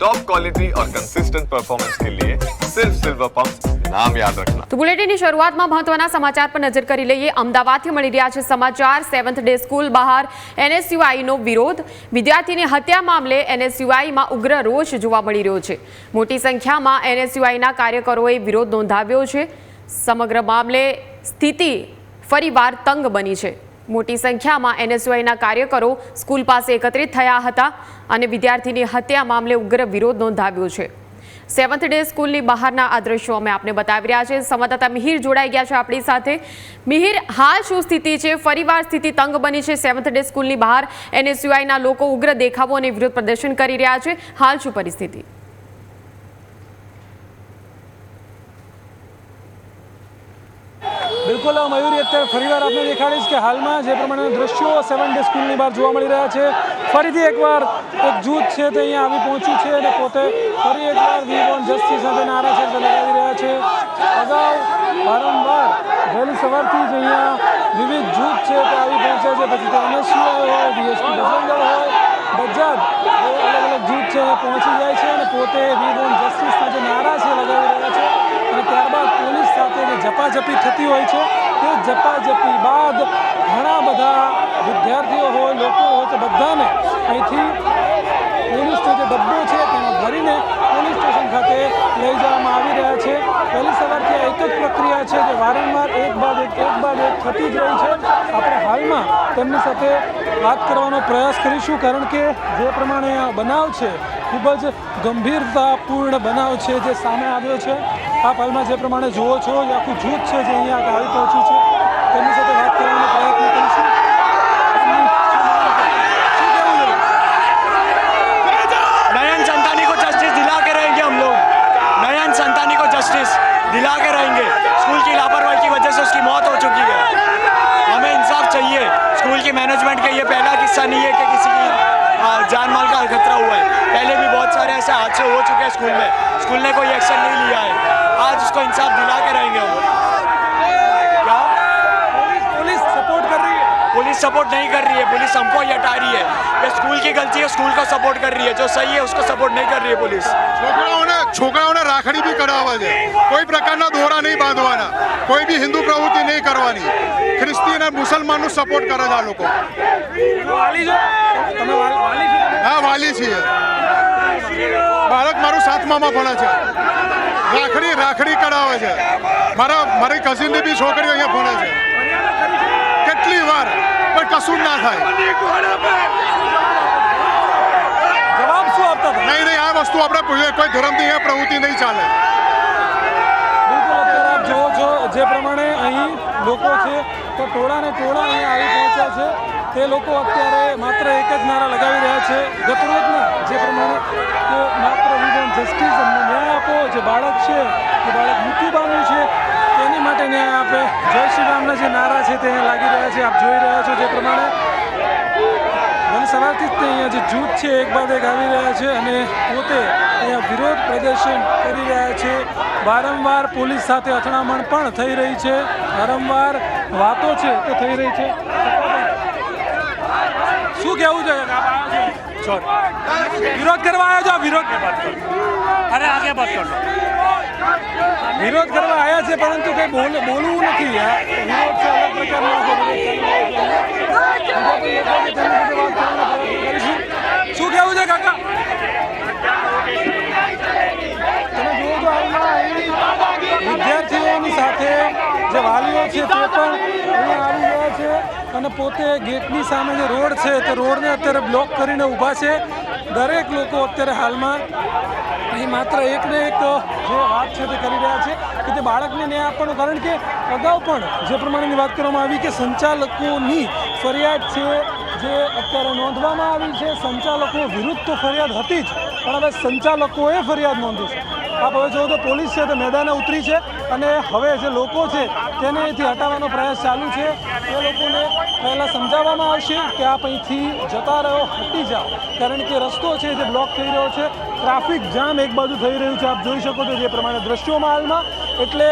Top quality और consistent performance के लिए सिर्फ सिल्वर पंप नाम याद रखना તો બુલેટિનની શરૂઆતમાં મહત્વના સમાચાર પર નજર કરી લઈએ અમદાવાદથી મળી રહ્યા છે સમાચાર સેવન્થ ડે સ્કૂલ બહાર એનએસયુઆઈનો વિરોધ વિદ્યાર્થીની હત્યા મામલે એનએસયુઆઈમાં ઉગ્ર રોષ જોવા મળી રહ્યો છે મોટી સંખ્યામાં એનએસયુઆઈના કાર્યકરોએ વિરોધ નોંધાવ્યો છે સમગ્ર મામલે સ્થિતિ ફરીવાર તંગ બની છે મોટી સંખ્યામાં એનએસયુઆઈના કાર્યકરો સ્કૂલ પાસે એકત્રિત થયા હતા અને વિદ્યાર્થીની હત્યા મામલે ઉગ્ર વિરોધ નોંધાવ્યો છે. સેવન્થ ડે સ્કૂલની બહારના આ દ્રશ્યો અમે આપને બતાવી રહ્યા છે સંવાદદાતા મિહિર જોડાઈ ગયા છે આપણી સાથે. મિહિર, હાલ શું સ્થિતિ છે? ફરીવાર સ્થિતિ તંગ બની છે. સેવન્થ ડે સ્કૂલની બહાર એનએસયુઆઈના લોકો ઉગ્ર દેખાવો અને વિરોધ પ્રદર્શન કરી રહ્યા છે. હાલ શું પરિસ્થિતિ? બિલકુલ મયુરી અત્યારે ફરીવાર આપને દેખાડીશ કે હાલમાં જે પ્રમાણે દ્રશ્યો સેવન ડે સ્કૂલની બહાર જોવા મળી રહ્યા છે. ફરીથી એકવાર એક જૂથ છે તે અહીંયા આવી પહોંચ્યું છે અને પોતે ફરી એકવાર વી જસ્ટિસ સાથે નારા છે લગાવી રહ્યા છે. અગાઉ વારંવાર વહેલી સવારથી જ અહીંયા વિવિધ જૂથ છે તે આવી પહોંચ્યા છે. પછી તે એનએસયુઆઈ હોય બીએસપી બજરંગ હોય બજાજ અલગ અલગ જૂથ છે પહોંચી જાય છે અને પોતે વી જસ્ટિસ જે નારા છે, લગાવી રહ્યા છે. સાથે જે થતી હોય છે. તે ઝપાઝપી બાદ ઘણા બધા વિદ્યાર્થીઓ હોય, લોકો હોય તો બધાને અહીંથી પોલીસનો જે ડબ્બો છે તેને ભરીને પોલીસ સ્ટેશન ખાતે લઈ જવામાં આવી રહ્યા છે. પહેલી સવારથી આ એક જ પ્રક્રિયા છે જે વારંવાર એક બાદ એક એક બાદ એક થતી જ રહી છે. આપણે હાલમાં તેમની સાથે વાત કરવાનો પ્રયાસ કરીશું, કારણ કે જે પ્રમાણે આ બનાવ છે, ખૂબ જ ગંભીરતાપૂર્ણ બનાવ છે જે સામે આવ્યો છે. આપ હાલમાં જે પ્રમાણે જુઓ છો એ આખું જૂથ છે જે અહીંયા આવી પહોંચ્યું છે તેમની સાથે વાત કરવાનો પ્રયત્ન કરીશું શું કહેવું છે? नयन संतानी को जस्टिस दिला के रहेंगे हम लोग नयन संतानी को जस्टिस दिला के रहेंगे स्कूल की लापरवाही की वजह से उसकी मौत हो चुकी है हमें इंसाफ चाहिए स्कूल की मैनेजमेंट का ये पहला किस्सा नहीं है कि किसी की आ, जान माल का खतरा हुआ है पहले भी बहुत सारे ऐसे हादसे हो चुके हैं स्कूल में स्कूल ने कोई एक्शन नहीं लिया है आज उसको इंसाफ दिला के रहेंगे हम पुलिस सपोर्ट नहीं कर रही है पुलिस हमको ही हटा रही है ये स्कूल की गलती है स्कूल को सपोर्ट कर रही है जो सही है उसको सपोर्ट नहीं कर रही है पुलिस છોકરાઓને છોકરાઓને રાખડી બી કઢાવવા છે કોઈ પ્રકારના દોરા નહીં બાંધવાના કોઈ બી હિન્દુ પ્રવૃત્તિ નહીં કરવાની ખ્રિસ્તી અને મુસલમાનનું સપોર્ટ કરે છે આ લોકો તમે વાલી છો તમે વાલ- વાલી છો હા વાલી છીએ બાળક મારું સાતમામાં ભણે છે રાખડી રાખડી કઢાવે છે મારા મારી કઝિનની બી છોકરીઓ અહીંયા ભણે છે કેટલી વાર પણ કશું ના થાય. જવાબ શું આપતા નહીં નહીં આ વસ્તુ આપણે કોઈ કોઈ ધર્મની એ પ્રવૃત્તિ નહીં ચાલે. આપ જુઓ છો જે પ્રમાણે અહીં લોકો છે તો ટોળા ને ટોળા અહીં આવી પહોંચ્યા છે. તે લોકો અત્યારે માત્ર એક જ નારા લગાવી રહ્યા છે. ગત રોજના જે પ્રમાણે કે માત્ર વિધન જસ્ટિસ અમને ન્યાય આપો જે બાળક છે તે બાળક મૃત્યુ પામ્યું છે તેની માટે ન્યાય આપે જય શ્રી રામના જે નારા છે તે લાગી રહ્યા છે, આપ જોઈ રહ્યા છો જે પ્રમાણે. વહેલી સવારથી જ તે અહીંયા જે જૂથ છે, એક બાદ એક આવી રહ્યા છે અને પોતે અહીંયા વિરોધ પ્રદર્શન કરી રહ્યા છે. વારંવાર પોલીસ સાથે અથડામણ પણ થઈ રહી છે. વારંવાર વાતો છે તે થઈ રહી છે. શું કેવું છે? વિરોધ કરવા આવ્યો છો? વિરોધ અરે આગે બાત વિરોધ કરવા આવ્યા છે પરંતુ કઈ બોલ બોલવું નથી શું કેવું છે કાકા? તમે વિદ્યાર્થીઓની સાથે જે વાલીઓ છે તે પણ અહીંયા આવી ગયા છે અને પોતે ગેટની સામે જે રોડ છે તે રોડને અત્યારે બ્લોક કરીને ઊભા છે. દરેક લોકો અત્યારે હાલમાં અહીં માત્ર એકને એક જે વાત છે તે કરી રહ્યા છે કે તે બાળકને ન્યાય આપવાનો કારણ કે અગાઉ પણ જે પ્રમાણેની વાત કરવામાં આવી કે સંચાલકોની ફરિયાદ છે જે અત્યારે નોંધવામાં આવી છે. સંચાલકો વિરુદ્ધ તો ફરિયાદ હતી જ પણ હવે સંચાલકોએ ફરિયાદ નોંધી છે. આપ હવે જોવો તો પોલીસ છે, તે મેદાને ઉતરી છે અને હવે જે લોકો છે તેને અહીંથી હટાવવાનો પ્રયાસ ચાલુ છે. એ લોકોને પહેલાં સમજાવવામાં આવશે કે આપ અહીંથી જતા રહ્યો હટી જાઓ. કારણ કે રસ્તો છે જે બ્લોક થઈ રહ્યો છે, ટ્રાફિક જામ એક બાજુ થઈ રહ્યું છે. આપ જોઈ શકો છો જે પ્રમાણે દ્રશ્યોમાં હાલમાં. એટલે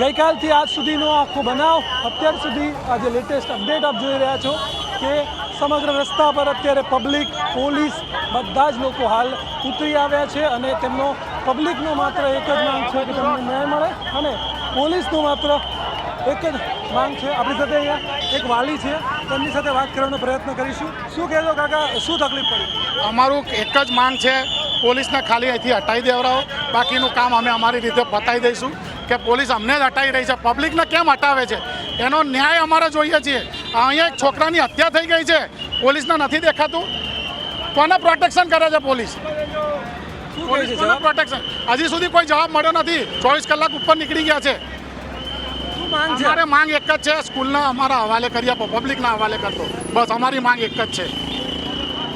ગઈકાલથી આજ સુધીનો આખો બનાવ, અત્યાર સુધી આ જે લેટેસ્ટ અપડેટ આપ જોઈ રહ્યા છો કે સમગ્ર રસ્તા પર અત્યારે પબ્લિક પોલીસ, બધા જ લોકો હાલ ઉતરી આવ્યા છે અને તેમનો પબ્લિકનો માત્ર એક જ માંગ છે કે તમને ન્યાય મળે અને પોલીસનું માત્ર એક જ માંગ છે. આપણી સાથે અહીંયા એક વાલી છે. તેમની સાથે વાત કરવાનો પ્રયત્ન કરીશું. શું કહેજો કાકા? શું તકલીફ પડી? અમારું એક જ માંગ છે. પોલીસને ખાલી અહીંથી હટાવી દેવડાવો બાકીનું કામ અમે અમારી રીતે પતાવી દઈશું કે પોલીસ અમને જ હટાવી રહી છે. પબ્લિકને કેમ હટાવે છે? એનો ન્યાય અમારે જોઈએ છીએ. અહીંયા એક છોકરાની હત્યા થઈ ગઈ છે. પોલીસને નથી દેખાતું. કોને પ્રોટેક્શન કરે છે પોલીસ? છે પ્રોટેક્શન હજી સુધી કોઈ જવાબ મળ્યો નથી. ચોવીસ કલાક ઉપર નીકળી ગયા છે. શું માંગ છે? અમારે માંગ એક જ છે સ્કૂલના અમારા હવાલે કરી આપો પબ્લિકના હવાલે કરતો. બસ અમારી માંગ એક જ છે.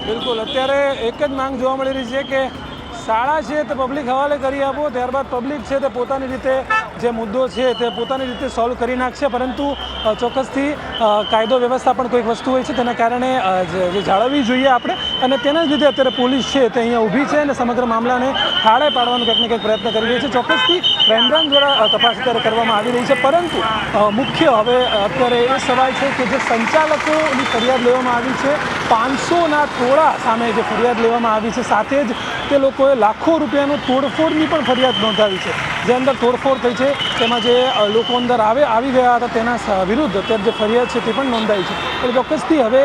બિલકુલ. અત્યારે એક જ માંગ જોવા મળી રહી છે કે શાળા છે તે પબ્લિક હવાલે કરી આપો, ત્યારબાદ પબ્લિક છે તે પોતાની રીતે જે મુદ્દો છે તે પોતાની રીતે સોલ્વ કરી નાખશે. પરંતુ ચોક્કસથી કાયદો વ્યવસ્થા પણ કોઈક વસ્તુ હોય છે તેના કારણે જે જાળવવી જોઈએ આપણે. અને તેના જ લીધે અત્યારે પોલીસ છે તે અહીંયા ઊભી છે અને સમગ્ર મામલાને થાળે પાડવાનો કંઈક ને કંઈક પ્રયત્ન કરી રહી છે. ચોક્કસથી ક્રાઇમ દ્વારા તપાસ અત્યારે કરવામાં આવી રહી છે. પરંતુ મુખ્ય હવે અત્યારે એ સવાલ છે કે જે સંચાલકોની ફરિયાદ લેવામાં આવી છે, પાંચસોના ટોળા સામે જે ફરિયાદ લેવામાં આવી છે, સાથે જ તે લોકોએ લાખો રૂપિયાનું તોડફોડની પણ ફરિયાદ નોંધાવી છે. જે અંદર તોડફોડ થઈ છે, તેમાં જે લોકો અંદર આવે, આવી ગયા હતા તેના વિરુદ્ધ અત્યારે જે ફરિયાદ છે તે પણ નોંધાઈ છે. એટલે ચોક્કસથી હવે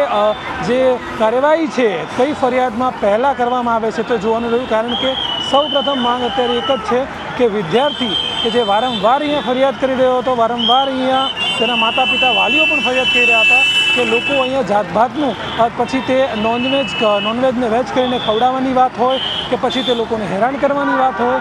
જે કાર્યવાહી છે, કઈ ફરિયાદમાં પહેલાં કરવામાં આવે છે તો જોવાનું રહ્યું. કારણ કે સૌપ્રથમ માંગ અત્યારે એક જ છે કે વિદ્યાર્થી કે જે વારંવાર અહીંયા ફરિયાદ કરી રહ્યો હતો, વારંવાર અહીંયા તેના માતા પિતા વાલીઓ પણ ફરિયાદ કરી રહ્યા હતા. કે લોકો અહીંયા જાતભાતનું પછી તે નોનવેજ નોનવેજને વેજ કરીને ખવડાવવાની વાત હોય કે પછી તે લોકોને હેરાન કરવાની વાત હોય,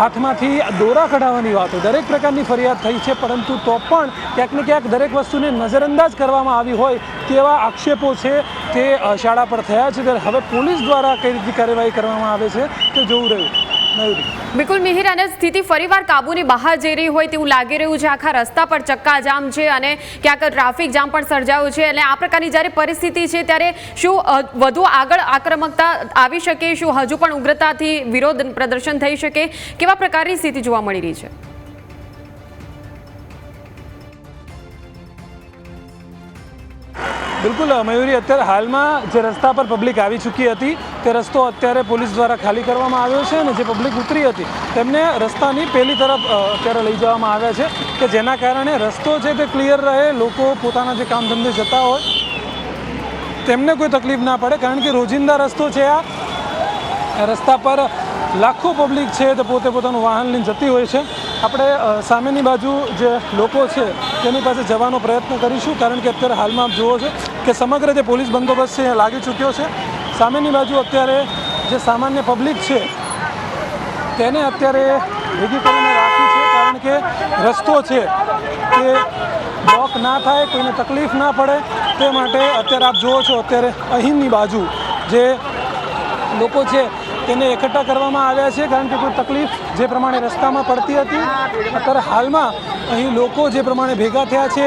હાથમાંથી દોરા કઢાવવાની વાત હોય, દરેક પ્રકારની ફરિયાદ થઈ છે, પરંતુ તો પણ ક્યાંક ને ક્યાંક દરેક વસ્તુને નજરઅંદાજ કરવામાં આવી હોય તેવા આક્ષેપો છે તે શાળા પર થયા છે. હવે પોલીસ દ્વારા કઈ રીતે કાર્યવાહી કરવામાં આવે છે તે જોવું રહ્યું. બિલકુલ મિહિર, અને સ્થિતિ ફરીવાર કાબુની બહાર જઈ રહી હોય તેવું લાગી રહ્યું છે. આખા રસ્તા પર ચક્કાજામ છે અને ક્યાંક ટ્રાફિક જામ પણ સર્જાયું છે. અને આ પ્રકારની જ્યારે પરિસ્થિતિ છે, ત્યારે શું વધુ આગળ આક્રમકતા આવી શકે? શું હજુ પણ ઉગ્રતાથી વિરોધ પ્રદર્શન થઈ શકે? કેવા પ્રકારની સ્થિતિ જોવા મળી રહી છે? બિલકુલ મયુરી, અત્યારે હાલમાં જે રસ્તા પર પબ્લિક આવી ચૂકી હતી, તે રસ્તો અત્યારે પોલીસ દ્વારા ખાલી કરવામાં આવ્યો છે અને જે પબ્લિક ઉતરી હતી, તેમને રસ્તાની પહેલી તરફ અત્યારે લઈ જવામાં આવ્યા છે કે જેના કારણે રસ્તો છે તે ક્લિયર રહે, લોકો પોતાના જે કામ ધંધે જતા હોય, તેમને કોઈ તકલીફ ના પડે, કારણ કે રોજિંદા રસ્તો છે આ. રસ્તા પર લાખો પબ્લિક છે, તે પોતે પોતાનું વાહન લઈને જતી હોય છે. આપણે સામેની બાજુ જે લોકો છે, તેની પાસે જવાનો પ્રયત્ન કરીશું, કારણ કે અત્યારે હાલમાં આપ જુઓ છો કે સમગ્ર જે પોલીસ બંદોબસ્ત છે એ લાગી ચૂક્યો છે. સામેની બાજુ અત્યારે જે સામાન્ય પબ્લિક છે, તેને અત્યારે ભેગી કરીને રાખી છે, કારણ કે રસ્તો છે તે બ્લોક ના થાય, કોઈને તકલીફ ના પડે, તે માટે અત્યારે આપ જુઓ છો, અત્યારે અહીંની બાજુ જે લોકો છે તેને એકઠા કરવામાં આવ્યા છે, કારણ કે કોઈ તકલીફ જે પ્રમાણે રસ્તામાં પડતી હતી. અત્યારે હાલમાં અહીં લોકો જે પ્રમાણે ભેગા થયા છે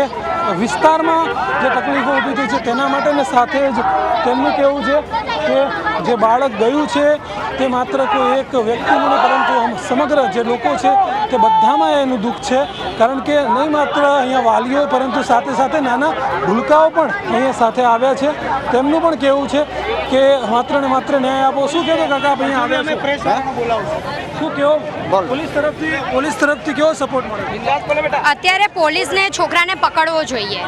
વિસ્તારમાં જે તકલીફો ઊભી થઈ છે તેના માટે ને સાથે જ તેમનું કહેવું છે કે જે બાળક ગયું છે તે માત્ર કોઈ એક વ્યક્તિનું નહીં, પરંતુ સમગ્ર જે લોકો છે તે બધામાં એનું દુઃખ છે. કારણ કે નહીં માત્ર અહીંયા વાલીઓ, પરંતુ સાથે સાથે નાના ભૂલકાઓ પણ અહીંયા સાથે આવ્યા છે. તેમનું પણ કહેવું છે કે માત્ર ને માત્ર ન્યાય આપો. શું કહેતો કાકા આપ અહીંયા આવ્યા છો? શું કહો? પોલીસ તરફથી પોલીસ તરફથી કેવો સપોર્ટ મળે? અત્યારે પોલીસને છોકરાને પકડવો જોઈએ.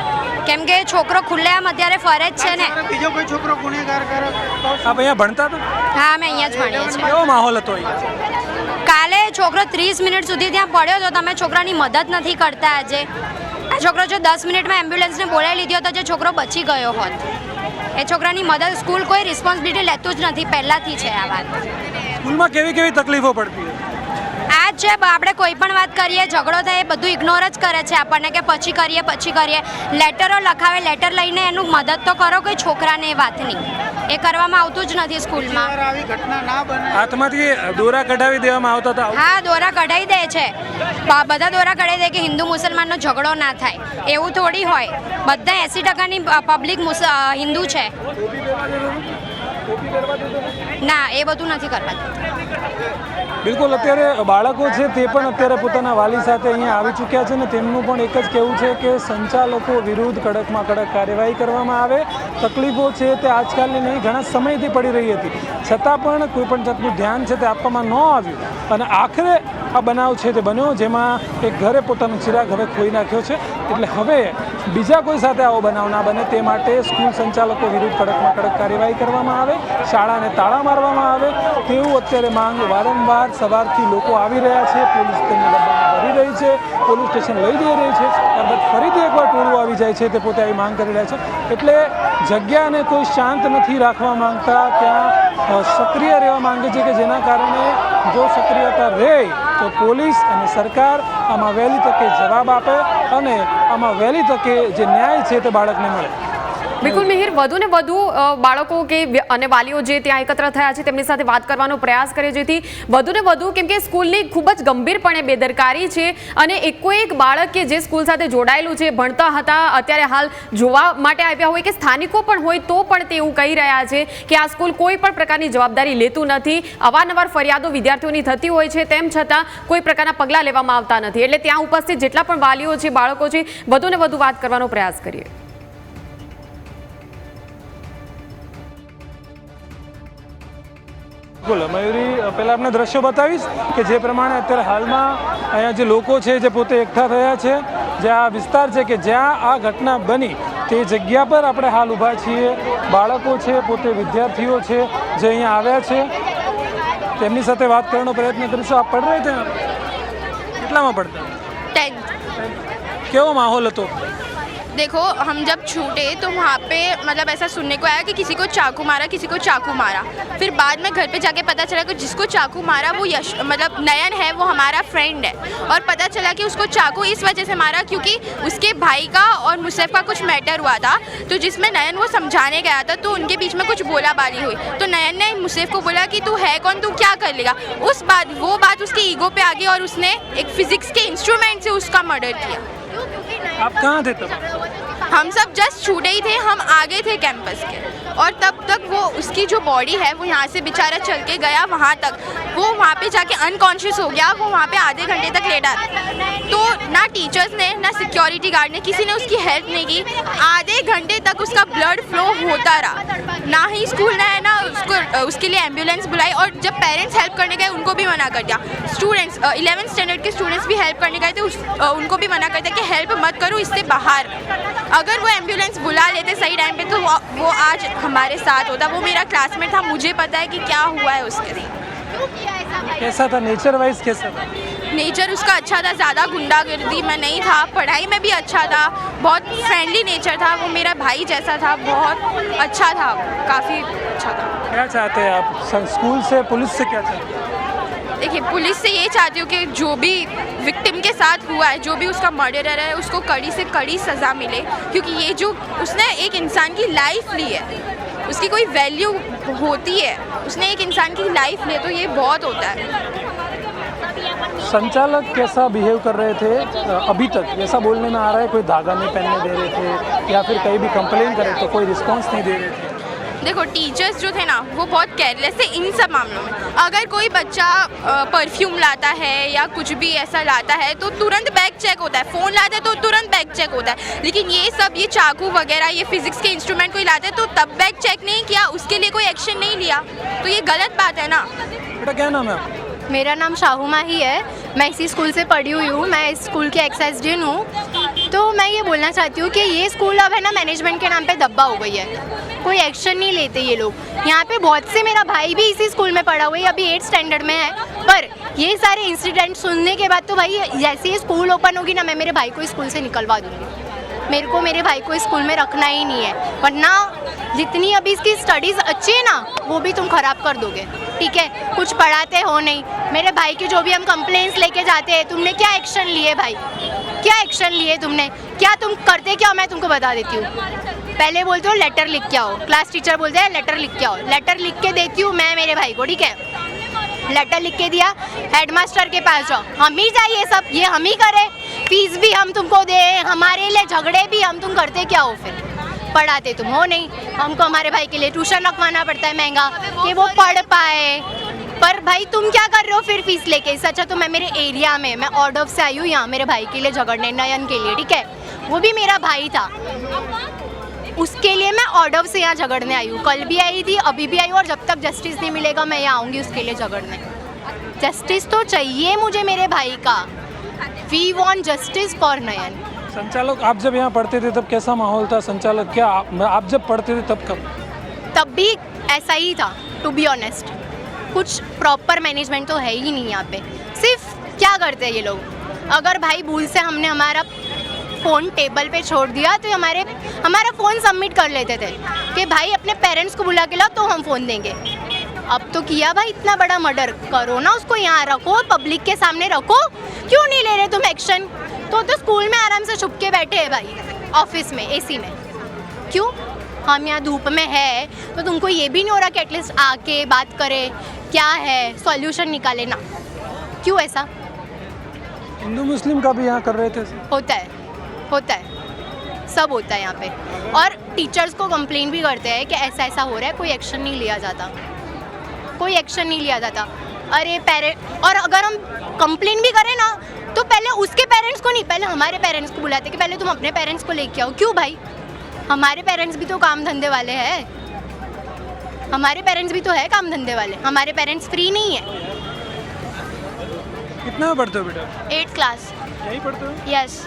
કેમ કે છોકરો ખુલ્લેઆમ અત્યારે ફરે જ છે ને. આપ અહીંયા ભણતા તો? હા અમે અહીંયા જ ભણીએ છીએ. કેવો માહોલ હતો અહીંયા? કાલે છોકરો ત્રીસ મિનિટ સુધી ત્યાં પડ્યો તો તમે છોકરાની મદદ નથી કરતા આજે. આ છોકરો જો દસ મિનિટમાં એમ્બ્યુલન્સને બોલાવી લીધો તો જે છોકરો બચી ગયો હોત. એ છોકરાની મદદ સ્કૂલ કોઈ રિસ્પોન્સિબિલિટી લેતું જ નથી પહેલાંથી છે આ વાત. સ્કૂલમાં કેવી કેવી તકલીફો પડતી આ જ છે આપણે કોઈ પણ વાત કરીએ ઝઘડો થાય એ બધું ઇગ્નોર જ કરે છે આપણને કે પછી કરીએ પછી કરીએ. લેટરો લખાવે લેટર લઈને એનું મદદ તો કરો કોઈ છોકરાને એ વાતની. એ કરવામાં આવતું જ નથી સ્કૂલમાં. હાથમાંથી દોરા કઢાવી દેવામાં આવતા હતા હા દોરા કઢાવી દે છે. બધા દોરા કઢાવી દે કે હિન્દુ મુસલમાનનો ઝઘડો ના થાય. એવું થોડી હોય. બધા એંસી ટકાની પબ્લિક હિન્દુ છે. ના એ બધું નથી કરવા બિલકુલ અત્યારે બાળકો છે તે પણ અત્યારે પોતાના વાલી સાથે અહીંયા આવી ચૂક્યા છે ને તેમનું પણ એક જ કહેવું છે કે સંચાલકો વિરુદ્ધ કડકમાં કડક કાર્યવાહી કરવામાં આવે. તકલીફો છે તે આજકાલની નહીં, ઘણા સમયથી પડી રહી હતી. છતાં પણ કોઈપણ જાતનું ધ્યાન છે તે આપવામાં ન આવ્યું. અને આખરે આ બનાવ છે તે બન્યો, જેમાં એક ઘરે પોતાનો ચિરાગ હવે ખોઈ નાખ્યો છે. એટલે હવે બીજા કોઈ સાથે આવો બનાવ ના બને તે માટે સ્કૂલ સંચાલકો વિરુદ્ધ કડકમાં કડક કાર્યવાહી કરવામાં આવે, શાળાને તાળા મારવામાં આવે. તેવું અત્યારે માંગ વારંવાર સવારથી લોકો આવી રહ્યા છે. પોલીસ તેમને ડબ્બામાં ભરી રહી છે. પોલીસ સ્ટેશન લઈ જઈ રહી છે. ત્યારબાદ ફરીથી એકવાર ટોળું આવી જાય છે. તે પોતે આવી માંગ કરી રહ્યા છે. એટલે જગ્યાને કોઈ શાંત નથી રાખવા માંગતા. ત્યાં સક્રિય રહેવા માંગે છે કે જેના કારણે જો સક્રિયતા રહે, તો પોલીસ અને સરકાર આમાં વહેલી તકે જવાબ આપે અને આમાં વહેલી તકે જે ન્યાય છે તે બાળકને મળે. બિલકુલ મિહિર, વધુ ને વધુ બાળકો કે અને વાલીઓ જે ત્યાં એકત્ર થયા છે, તેમની સાથે વાત કરવાનો પ્રયાસ કરે જેથી વધુ ને વધુ, કેમ કે સ્કૂલની ખૂબ જ ગંભીરપણે બેદરકારી છે અને એકો એક બાળક કે જે સ્કૂલ સાથે જોડાયેલું છે, ભણતા હતા, અત્યારે હાલ જોવા માટે આવ્યા હોય કે સ્થાનિકો પણ હોય તો પણ તે એવું કહી રહ્યા છે કે આ સ્કૂલ કોઈ પણ પ્રકારની જવાબદારી લેતું નથી. અવારનવાર ફરિયાદો વિદ્યાર્થીઓની થતી હોય છે, તેમ છતાં કોઈ પ્રકારના પગલાં લેવામાં આવતા નથી. એટલે ત્યાં ઉપસ્થિત જેટલા પણ વાલીઓ છે, બાળકો છે, વધુ ને વધુ વાત કરવાનો પ્રયાસ કરીએ. બિલકુલ મયુરી પહેલાં આપણે દ્રશ્યો બતાવીશ કે જે પ્રમાણે અત્યારે હાલમાં અહીંયા જે લોકો છે જે પોતે એકઠા થયા છે જે આ વિસ્તાર છે કે જ્યાં આ ઘટના બની તે જગ્યા પર આપણે હાલ ઊભા છીએ. બાળકો છે પોતે વિદ્યાર્થીઓ છે જે અહીંયા આવ્યા છે. તેમની સાથે વાત કરવાનો પ્રયત્ન કરીશું. આપ પડ રહ્યા કેટલામાં પડતા? કેવો માહોલ હતો? देखो, हम जब छूटे तो वहाँ पे मतलब ऐसा सुनने को आया कि किसी को चाकू मारा, किसी को चाकू मारा। फिर बाद में घर पे जाके पता चला कि जिसको चाकू मारा, वो यश मतलब नयन है, वो हमारा फ्रेंड है। और पता चला कि उसको चाकू इस वजह से मारा क्योंकि उसके भाई का और मुसैफ का कुछ मैटर हुआ था। तो जिसमें नयन वो समझाने गया था तो उनके बीच में कुछ बोला बाली हुई। तो नयन ने मुसैफ को बोला कि, तू है कौन? तू क्या कर लेगा? उस बात वो बात उसके ईगो पे आ गई और उसने एक फिजिक्स के इंस्ट्रूमेंट से उसका मर्डर किया। आप कहाँ थे तब? हम सब जस्ट छूटे ही थे हम आगे थे कैंपस के और तब तक वो उसकी जो बॉडी है वो यहाँ से बेचारा चल के गया वहाँ तक। वो वहाँ पे जाके अनकॉन्शियस हो गया वो वहाँ पे आधे घंटे तक लेटा। तो ना टीचर्स ने ना सिक्योरिटी गार्ड ने किसी ने उसकी हेल्प नहीं की। आधे घंटे तक उसका ब्लड फ्लो होता रहा। ना ही स्कूल ने है ना उसको उसके लिए एंबुलेंस बुलाई और जब पेरेंट्स हेल्प करने गए उनको भी मना कर दिया। स्टूडेंट्स इलेवेंथ स्टैंडर्ड के स्टूडेंट्स भी हेल्प करने गए थे उनको भी मना कर दिया कि हेल्प मत करो इससे बाहर। अगर वो एंबुलेंस बुला लेते सही टाइम पे तो वो, वो आज हमारे साथ होता वो मेरा क्लासमेट था मुझे पता है कि क्या हुआ है उसके साथ। कैसा था? नेचर वाइज कैसा था? नेचर उसका अच्छा था ज़्यादा गुंडागर्दी में नहीं था पढ़ाई में भी अच्छा था बहुत फ्रेंडली नेचर था वो मेरा भाई जैसा था बहुत अच्छा था काफ़ी अच्छा था। क्या चाहते हैं आप? स्कूल से पुलिस से क्या चाहते हैं? देखिए पुलिस से ये चाहती हूँ कि जो भी विक्टिम के साथ हुआ है जो भी उसका मर्डरर है उसको कड़ी से कड़ी सज़ा मिले क्योंकि ये जो उसने एक इंसान की लाइफ ली है उसकी कोई वैल्यू होती है। उसने एक इंसान की लाइफ ले तो ये बहुत होता है। संचालक कैसा बिहेव कर रहे थे? अभी तक ऐसा बोलने में आ रहा है, कोई धागा नहीं पहनने दे रहे थे या फिर कहीं भी कंप्लेन करे तो कोई रिस्पॉन्स नहीं दे रहे थे। देखो टीचर्स जो थे ना वो बहुत केयरलेस थे इन सब मामलों में। अगर कोई बच्चा परफ्यूम लाता है या कुछ भी ऐसा लाता है तो तुरंत बैग चेक होता है। फ़ोन लाता है तो तुरंत बैग चेक होता है। लेकिन ये सब ये चाकू वगैरह ये फिजिक्स के इंस्ट्रूमेंट कोई लाता है तो तब बैग चेक नहीं किया उसके लिए कोई एक्शन नहीं लिया। तो ये गलत बात है ना। बेटा क्या नाम है मेरा नाम शाहुमा ही है। मैं इसी स्कूल से पढ़ी हुई हूँ। मैं इस स्कूल की एक्साइज डीन हूँ। तो मैं ये बोलना चाहती हूँ कि ये स्कूल अब है ना मैनेजमेंट के नाम पे दब्बा हो गई है। कोई एक्शन नहीं लेते ये लोग। यहाँ पे बहुत से मेरा भाई भी इसी स्कूल में पढ़ा हुआ है अभी एट स्टैंडर्ड में है। पर ये सारे इंसिडेंट सुनने के बाद तो भाई, जैसे ही स्कूल ओपन होगी ना, मैं मेरे भाई को स्कूल से निकलवा दूँगी। मेरे को, मेरे भाई को स्कूल में रखना ही नहीं है। वरना जितनी अभी इसकी स्टडीज़ अच्छी है ना, वो भी तुम खराब कर दोगे। ठीक है? कुछ पढ़ाते हो नहीं। मेरे भाई की जो भी हम कंप्लेंट्स लेके जाते हैं, तुमने क्या एक्शन लिए भाई? एक्शन लिए तुमने? क्या तुम करते क्या मैं तुमको बता देती हूँ। पहले बोलते हो लेटर लिख के आओ। क्लास टीचर बोलते हैं लेटर लिख के आओ। लेटर लिख के देती हूँ मैं मेरे भाई को, ठीक है? लेटर लिख के दिया हेडमास्टर के पास जाओ। हम ही जाइए सब, ये हम ही करें। फ़ीस भी हम तुमको दे, हमारे लिए झगड़े भी हम, तुम करते क्या हो फिर? पढ़ाते तुम हो नहीं, हमको हमारे भाई के लिए ट्यूशन रखवाना पड़ता है महँगा, कि वो पढ़ पाए। पर भाई तुम क्या कर रहे हो फिर फ़ीस लेके? इससे अच्छा तो मैं मेरे एरिया में मैं ऑर्ड ऑफ़ से आई हूँ यहाँ मेरे भाई के लिए झगड़ने नयन के लिए ठीक है? वो भी मेरा भाई था। उसके लिए मैं ऑर्डर से यहाँ झगड़ने आई हूँ। कल भी आई थी अभी भी आई हूँ और जब तक जस्टिस नहीं मिलेगा मैं यहाँ आऊँगी उसके लिए झगड़ने जस्टिस तो चाहिए मुझे मेरे भाई का। We want justice for Nayan. संचालक आप जब यहाँ पढ़ते थे तब कैसा माहौल था? संचालक क्या आप, आप जब पढ़ते थे तब कब? तब भी ऐसा ही था टू बी ऑनेस्ट कुछ प्रॉपर मैनेजमेंट तो है ही नहीं यहाँ पे। सिर्फ़ क्या करते हैं ये लोग? अगर भाई भूल से हमने हमारा फ़ोन टेबल पे छोड़ दिया तो हमारे, हमारा फ़ोन सबमिट कर लेते थे कि भाई अपने पेरेंट्स को बुला के लाओ तो हम फ़ोन देंगे। अब तो किया भाई इतना बड़ा मर्डर करो ना उसको यहाँ रखो पब्लिक के सामने रखो। क्यों नहीं ले रहे तुम एक्शन तो तो स्कूल में आराम से छुप के बैठे हैं भाई ऑफ़िस में एसी में। क्यों? हम यहाँ धूप में है तो तुमको ये भी नहीं हो रहा कि एटलीस्ट आके बात करे। क्या है? सॉल्यूशन निकाले ना। क्यों ऐसा? हिंदू मुस्लिम का भी यहाँ कर रहे थे होता है होता है। सब होता है यहाँ पे। और टीचर्स को कंप्लेन भी करते हैं कि ऐसा ऐसा हो रहा है कोई एक्शन नहीं लिया जाता। कोई एक्शन नहीं लिया जाता। अरे पेरेंट और अगर हम कंप्लेन भी करें ना तो पहले उसके पेरेंट्स को नहीं पहले हमारे पेरेंट्स को बुलाते कि पहले तुम अपने पेरेंट्स को लेके आओ। क्यों भाई? हमारे पेरेंट्स भी तो काम धंधे वाले हैं। हमारे पेरेंट्स भी तो है काम धंधे वाले। हमारे पेरेंट्स फ्री नहीं है। कितना पढ़ते हो बेटा? एट्थ क्लास यही पढ़ते हो? यस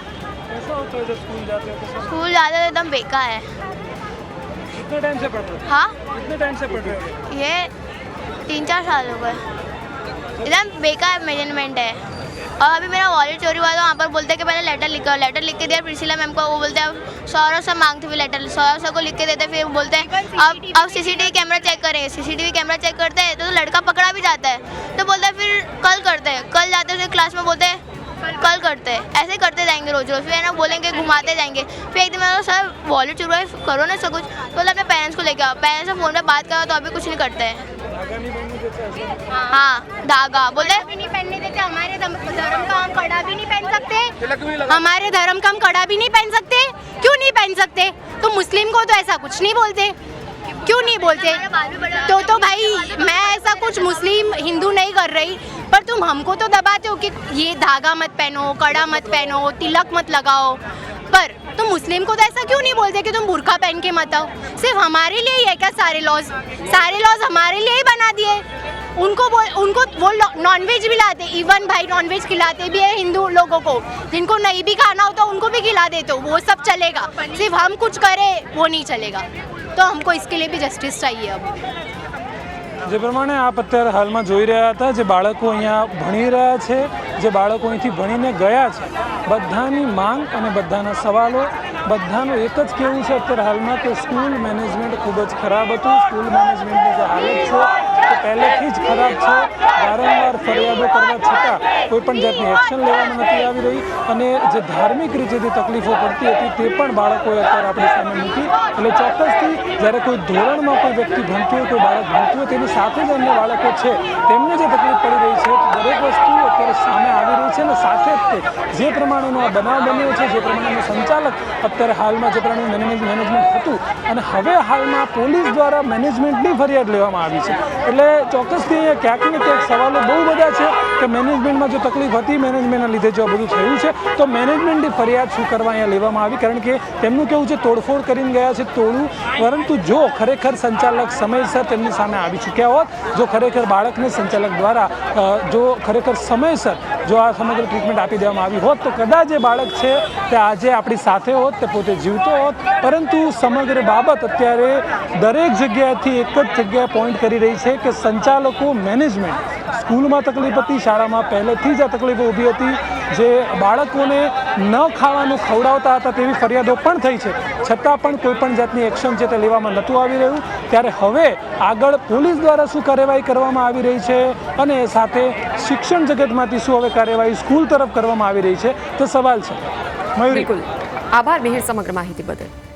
कैसा होता है जब स्कूल जाते हो स्कूल ज़्यादा तो एकदम बेकार है। कितने टाइम से पढ़ रहे हो? हाँ? कितने टाइम से पढ़ रहे हो? ये तीन चार साल हो गए। एकदम बेकार मेज़रमेंट है। और अभी मेरा वॉलेट चोरी हुआ था वहाँ पर बोलते हैं कि पहले लेटर लिखो। लेटर लिख के दिया प्रिसिला मैम को वो बोलते हैं सौरभ सर मांगते हुए लेटर सौरभ सर को लिख के देते फिर बोलते हैं अब अब सीसीटीवी कैमरा चेक करेंगे सीसीटीवी कैमरा चेक करते हैं तो, तो लड़का पकड़ा भी जाता है। तो बोलते हैं फिर कल करते हैं। कल जाते हैं क्लास में बोलते हैं कल करते हैं। ऐसे करते जाएँगे रोज रोज। फिर है ना बोलेंगे घुमाते जाएँगे। फिर एक दिन मैंने बोला, सर वॉलेट चुरा करो ना सब कुछ। तो बोला अपने पेरेंट्स को लेके आओ। पेरेंट्स से फ़ोन पर बात करो तो अभी कुछ नहीं करते हैं। हाँ धागा। बोले? भी नहीं पहनने देते हमारे धर्म का हम कड़ा भी नहीं पहन सकते। हमारे धर्म का हम कड़ा भी नहीं पहन सकते। क्यों नहीं पहन सकते? तो मुस्लिम को तो ऐसा कुछ नहीं बोलते। क्यों नहीं बोलते? तो तो भाई मैं ऐसा कुछ मुस्लिम हिंदू नहीं कर रही। पर तुम हमको तो दबाते हो कि ये धागा मत पहनो कड़ा मत पहनो तिलक मत लगाओ। पर तुम मुस्लिम को तो ऐसा क्यों नहीं बोलते कि तुम बुरखा पहन के मत आओ? सिर्फ़ हमारे लिए ही है क्या सारे लॉज सारे लॉज हमारे लिए ही बना दिए। उनको बोल उनको वो नॉनवेज भी लाते इवन भाई नॉनवेज खिलाते भी है हिंदू लोगों को जिनको नहीं भी खाना होता उनको भी खिला देते हो वो सब चलेगा सिर्फ हम कुछ करें वो नहीं चलेगा तो हमको इसके लिए भी जस्टिस चाहिए अब જે પ્રમાણે આપ અત્યારે હાલમાં જોઈ રહ્યા હતા જે બાળકો અહીંયા ભણી રહ્યા છે જે બાળકો અહીંથી ભણીને ગયા છે બધાની માંગ અને બધાના સવાલો બધાનું એક જ કહેવું છે અત્યારે હાલમાં કે સ્કૂલ મેનેજમેન્ટ ખૂબ જ ખરાબ હતું સ્કૂલ મેનેજમેન્ટની જે હાલત છે તે પહેલેથી જ ખરાબ છે. વારંવાર ફરિયાદો કરવા છતાં કોઈ પણ જાતની એક્શન લેવામાં નથી આવી રહી અને જે ધાર્મિક રીતે જે તકલીફો પડતી હતી તે પણ બાળકોએ અત્યારે આપણી સામે મૂકી. એટલે ચોક્કસથી જ્યારે કોઈ ધોરણમાં કોઈ વ્યક્તિ ભણતું હોય, કોઈ બાળક ભણતું હોય, તેની સાથે જ અન્ય બાળકો છે. તેમને જે તકલીફ પડી રહી છે, દરેક વસ્તુ અત્યારે સામે આવી રહી છે અને સાથે જ તે જે પ્રમાણેનો આ બનાવ બન્યો છે, જે પ્રમાણેનો સંચાલક અત્યારે હાલમાં જે પ્રમાણે મેનેજમેન્ટ હતું અને હવે હાલમાં પોલીસ દ્વારા મેનેજમેન્ટની ફરિયાદ લેવામાં આવી છે. એટલે ચોક્કસથી ક્યાંક ને ક્યાંક સવાલો બહુ બધા છે કે મેનેજમેન્ટમાં જો તકલીફ હતી, મેનેજમેન્ટના લીધે જો બધું થયું છે, તો મેનેજમેન્ટની ફરિયાદ શું કરવા અહીંયા લેવામાં આવી? કારણ કે તેમનું કેવું છે, તોડફોડ કરીને ગયા છે તોડું પરંતુ જો ખરેખર સંચાલક સમયસર તેમની સામે આવી ચૂક્યા હોત, જો ખરેખર બાળકને સંચાલક દ્વારા જો ખરેખર સમયસર જો આ સમગ્ર ટ્રીટમેન્ટ આપી દેવામાં આવી હોત, તો કદાચ એ બાળક છે તે આજે આપણી સાથે હોત, તે પોતે જીવતો હોત. પરંતુ સમગ્ર બાબત અત્યારે દરેક જગ્યાએથી એક જ જગ્યાએ પોઈન્ટ કરી રહી છે કે સંચાલકો મેનેજમેન્ટ સ્કૂલમાં તકલીફ હતી, શાળામાં પહેલેથી જ આ તકલીફો ઊભી હતી. જે બાળકોને ન ખાવાનું ખવડાવતા હતા તેવી ફરિયાદો પણ થઈ છે. છતાં પણ કોઈપણ જાતની એક્શન છે તે લેવામાં નહોતું આવી રહ્યું. ત્યારે હવે આગળ પોલીસ દ્વારા શું કાર્યવાહી કરવામાં આવી રહી છે અને સાથે શિક્ષણ જગતમાંથી શું હવે કાર્યવાહી સ્કૂલ તરફ કરવામાં આવી રહી છે તે સવાલ છે. મયુરી. આભાર. મિહિર સમગ્ર માહિતી બદલ.